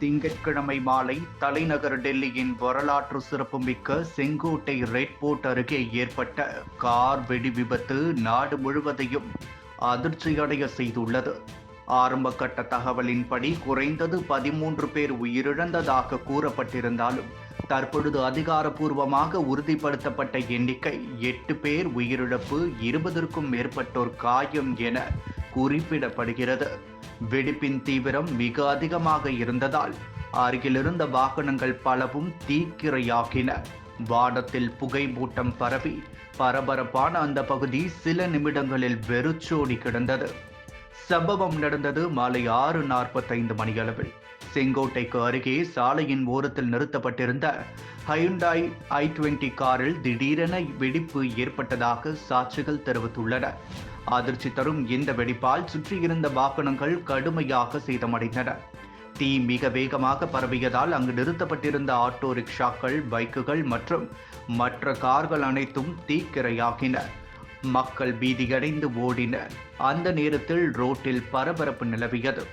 திங்கட்கிழமை மாலை தலைநகர் டெல்லியின் வரலாற்று சிறப்புமிக்க செங்கோட்டை ரெட் போர்ட் அருகே ஏற்பட்ட கார் வெடி விபத்து நாடு முழுவதையும் அதிர்ச்சியடைய செய்துள்ளது. ஆரம்ப கட்ட தகவலின்படி குறைந்தது பதிமூன்று பேர் உயிரிழந்ததாக கூறப்பட்டிருந்தாலும் தற்பொழுது அதிகாரப்பூர்வமாக உறுதிப்படுத்தப்பட்ட எண்ணிக்கை எட்டு பேர் உயிரிழப்பு இருபதற்கும் மேற்பட்டோர் காயம் என குறிப்பிடப்படுகிறது. வெடிப்பின் தீவிரம் மிக அதிகமாக இருந்ததால் அருகிலிருந்த வாகனங்கள் பலவும் தீக்கிரையாகின. வானத்தில் புகை மூட்டம் பரவி பரபரப்பான அந்த பகுதி சில நிமிடங்களில் வெறிச்சோடி கிடந்தது. சம்பவம் நடந்தது மாலை ஆறு நாற்பத்தைந்து மணியளவில். செங்கோட்டைக்கு அருகே சாலையின் ஓரத்தில் நிறுத்தப்பட்டிருந்த ஹயுண்டாய் ஐ டுவெண்டி காரில் திடீரென வெடிப்பு ஏற்பட்டதாக சாட்சிகள் தெரிவித்துள்ளன. அதிர்ச்சி தரும் இந்த வெடிப்பால் சுற்றியிருந்த வாகனங்கள் கடுமையாக சேதமடைந்தன. தீ மிக வேகமாக பரவியதால் அங்கு நிறுத்தப்பட்டிருந்த ஆட்டோ ரிக்ஷாக்கள் பைக்குகள் மற்றும் மற்ற கார்கள் அனைத்தும் தீக்கிரையாகின. மக்கள் பீதியடைந்து ஓடினர். அந்த நேரத்தில் ரோட்டில் பரபரப்பு நிலவியது.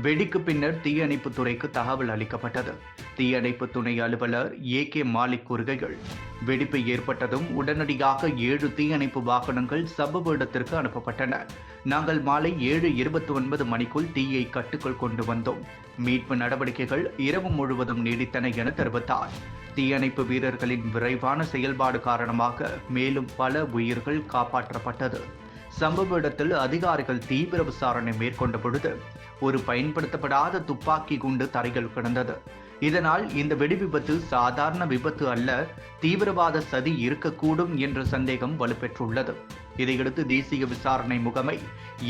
வெடிக்கு பின்னர் தீயணைப்பு துறைக்கு தகவல் அளிக்கப்பட்டது. தீயணைப்பு துணை அலுவலர் ஏ கே மாலிக் கூறுகையில் வெடிப்பு ஏற்பட்டதும் உடனடியாக ஏழு தீயணைப்பு வாகனங்கள் சம்பவ இடத்திற்கு அனுப்பப்பட்டன. நாங்கள் மாலை ஏழு இருபத்தி ஒன்பது மணிக்குள் தீயை கட்டுக்குள் கொண்டு வந்தோம். மீட்பு நடவடிக்கைகள் இரவு முழுவதும் நீடித்தன என தெரிவித்தார். தீயணைப்பு வீரர்களின் விரைவான செயல்பாடு காரணமாக மேலும் பல உயிர்கள் காப்பாற்றப்பட்டது. சம்பவ இடத்தில் அதிகாரிகள் தீவிர விசாரணை மேற்கொண்ட பொழுது ஒரு பயன்படுத்தப்படாத துப்பாக்கி குண்டு தரையில் கிடந்தது. இதனால் இந்த வெடி விபத்து சாதாரண விபத்து அல்ல தீவிரவாத சதி இருக்கக்கூடும் என்ற சந்தேகம் வலுப்பெற்றுள்ளது. இதையடுத்து தேசிய விசாரணை முகமை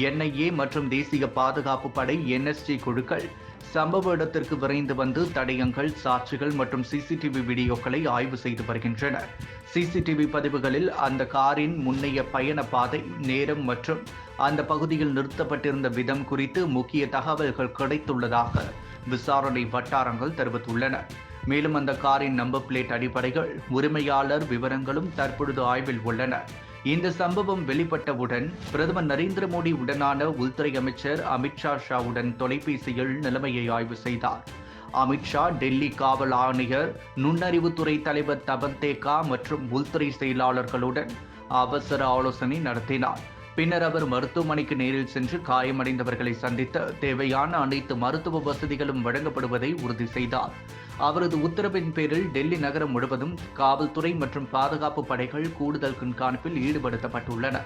என்ஐஏ மற்றும் தேசிய பாதுகாப்பு படை என்எஸ்டி குழுக்கள் சம்பவ இடத்திற்கு விரைந்து வந்து தடயங்கள் சாட்சிகள் மற்றும் சிசிடிவி வீடியோக்களை ஆய்வு செய்து வருகின்றனர் சிசிடிவி பதிவுகளில் அந்த காரின் முன்னைய பயண பாதை நேரம் மற்றும் அந்த பகுதியில் நிறுத்தப்பட்டிருந்த விதம் குறித்து முக்கிய தகவல்கள் கிடைத்துள்ளதாக விசாரணை வட்டாரங்கள் தெரிவித்துள்ளன. மேலும் அந்த காரின் நம்பர் பிளேட் அடிப்படைகள் உரிமையாளர் விவரங்களும் தற்பொழுது ஆய்வில் உள்ளன. இந்த சம்பவம் வெளிப்பட்டவுடன் பிரதமர் நரேந்திர மோடி உடனான உள்துறை அமைச்சர் அமித்ஷா ஷாவுடன் தொலைபேசியில் நிலைமையை ஆய்வு செய்தார். அமித்ஷா டெல்லி காவல் ஆணையர் நுண்ணறிவுத்துறை தலைவர் தபந்தேகா மற்றும் உள்துறை செயலாளர்களுடன் அவசர ஆலோசனை நடத்தினார். பின்னர் அவர் மருத்துவமனைக்கு நேரில் சென்று காயமடைந்தவர்களை சந்தித்து தேவையான அனைத்து மருத்துவ வசதிகளும் வழங்கப்படுவதை உறுதி செய்தார். அவரது உத்தரவின் பேரில் டெல்லி நகரம் முழுவதும் காவல்துறை மற்றும் பாதுகாப்பு படைகள் கூடுதல் கண்காணிப்பில் ஈடுபடுத்தப்பட்டுள்ளன.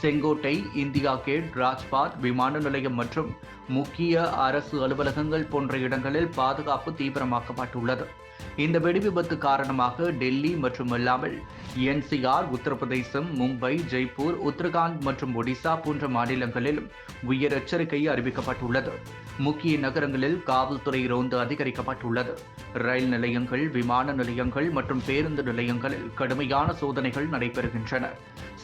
செங்கோட்டை இந்தியா கேட் ராஜ்பாத் விமான நிலையம் மற்றும் முக்கிய அரசு அலுவலகங்கள் போன்ற இடங்களில் பாதுகாப்பு தீவிரமாக்கப்பட்டுள்ளது. இந்த வெடி விபத்து காரணமாக டெல்லி மற்றும் அல்லாமல் என்சிஆர் உத்தரப்பிரதேசம் மும்பை ஜெய்ப்பூர் உத்தரகாண்ட் மற்றும் ஒடிசா போன்ற மாநிலங்களிலும் உயர் எச்சரிக்கை அறிவிக்கப்பட்டுள்ளது. முக்கிய நகரங்களில் காவல்துறை ரோந்து அதிகரிக்கப்பட்டுள்ளது. ரயில் நிலையங்கள் விமான நிலையங்கள் மற்றும் பேருந்து நிலையங்களில் கடுமையான சோதனைகள் நடைபெறுகின்றன.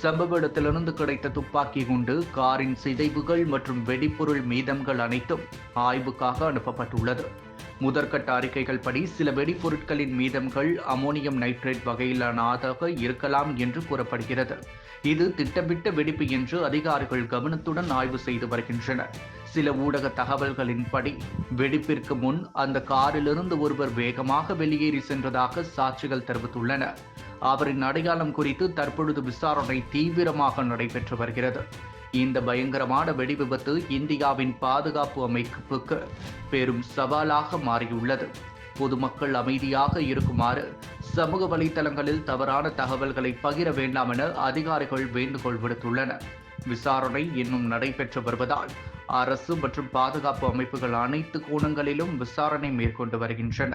சம்பவ இடத்திலிருந்து கிடைத்த துப்பாக்கி குண்டு காரின் சிதைவுகள் மற்றும் வெடிப்பொருள் மீதங்கள் அனைத்தும் ஆய்வுக்காக அனுப்பப்பட்டுள்ளது. முதற்கட்ட அறிக்கைகள் படி சில வெடிப்பொருட்களின் மீதம்கள் அமோனியம் நைட்ரேட் வகையிலானதாக இருக்கலாம் என்று கூறப்படுகிறது. இது திட்டமிட்ட வெடிப்பு என்று அதிகாரிகள் கவனத்துடன் ஆய்வு செய்து வருகின்றனர். சில ஊடக தகவல்களின்படி வெடிப்பிற்கு முன் அந்த காரிலிருந்து ஒருவர் வேகமாக வெளியேறி சென்றதாக சாட்சிகள் தெரிவித்துள்ளன. அவரின் அடையாளம் குறித்து தற்பொழுது விசாரணை தீவிரமாக நடைபெற்று வருகிறது. இந்த பயங்கரமான வெடி விபத்து இந்தியாவின் பாதுகாப்பு அமைப்புக்கு பெரும் சவாலாக மாறியுள்ளது. பொதுமக்கள் அமைதியாக இருக்குமாறு சமூக வலைதளங்களில் தவறான தகவல்களை பகிர வேண்டாம் என அதிகாரிகள் வேண்டுகோள் விடுத்துள்ளனர். விசாரணை இன்னும் நடைபெற்று வருவதால் அரசு மற்றும் பாதுகாப்பு அமைப்புகள் அனைத்து கோணங்களிலும் விசாரணை மேற்கொண்டு வருகின்றன